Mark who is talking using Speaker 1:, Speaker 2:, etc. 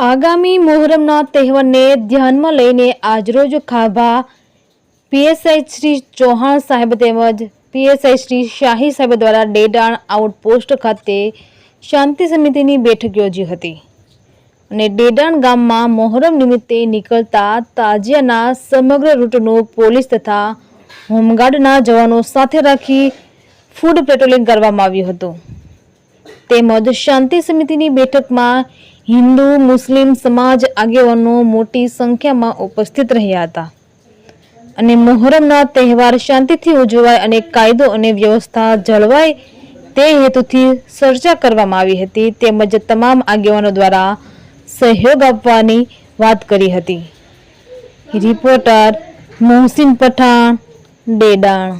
Speaker 1: આગામી મોહરમના તહેવારને ધ્યાનમાં લઈને આજરોજ ખાભા પીએસઆઈ શ્રી ચૌહાણ સાહેબ તેમજ પીએસઆઈ શ્રી શાહી સાહેબ દ્વારા ડેડાણ આઉટપોસ્ટ ખાતે શાંતિ સમિતિની બેઠક યોજી હતી. અને ડેડાણ ગામમાં મોહરમ નિમિત્તે નીકળતા તાજિયાના સમગ્ર રૂટનું પોલીસ તથા હોમગાર્ડના જવાનો સાથે રાખી ફૂડ પેટ્રોલિંગ કરવામાં આવ્યું હતું. તેમજ શાંતિ સમિતિની બેઠકમાં હિન્દુ, મુસ્લિમ સમાજ આગેવાનો મોટી સંખ્યામાં ઉપસ્થિત રહ્યા હતા. અને મોહરમના તહેવાર શાંતિથી ઉજવાય અને કાયદો અને વ્યવસ્થા જળવાય તે હેતુથી ચર્ચા કરવામાં આવી હતી, તેમજ તમામ આગેવાનો દ્વારા સહયોગ આપવાની વાત કરી હતી. રિપોર્ટર મોહસિન પઠાણ, ડેડાણ.